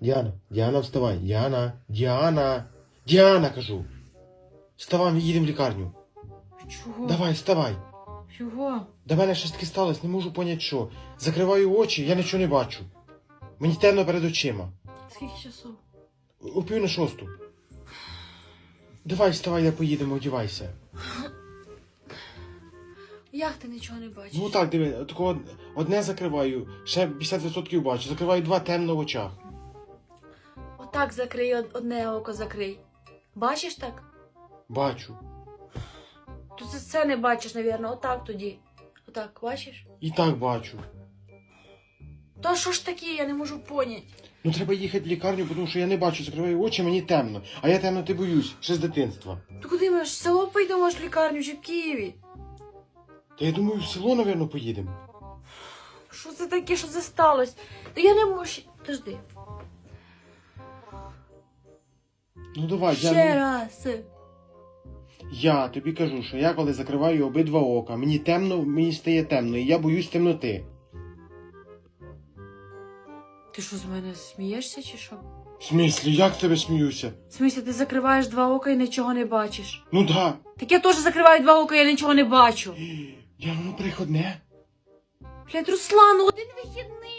Діана, Діана, вставай. Діана, Діана, Діана, кажу. Вставай, їдемо в лікарню. Чого? Давай, вставай. Чого? До мене щось таке сталося, не можу поняти що. Закриваю очі, я нічого не бачу. Мені темно перед очима. Скільки часу? Пів на шосту. Давай, вставай, я поїдемо, одівайся. Як ти нічого не бачиш? Ну так, диви, одне закриваю, ще 50% бачу. Закриваю два темно в очах. Отак закрий, одне око закрий. Бачиш так? Бачу. То це, це не бачиш, навірно. Отак тоді. Отак, бачиш? І так бачу. То що ж таке, я не можу поняти. Ну треба їхати в лікарню, тому що я не бачу, закриваю очі, мені темно. А я темно ти боюсь, ще з дитинства. То куди ми в село поїдемо ж в лікарню чи в Києві? Та я думаю, в село, напевно, поїдемо. Що це таке, що це сталося? Та я не можу. Подожди. Ну давай, Ще я, раз. я тобі кажу, що я коли закриваю обидва ока, мені темно, мені стає темно, і я боюсь темноти. Ти що з мене смієшся чи що? В смислі, як з тебе сміюся? В смысле, ти закриваєш два ока і нічого не бачиш. Ну да. Так я теж закриваю два ока, я нічого не бачу. Я воно приходне. Блядь, Руслан, ну один вихідний.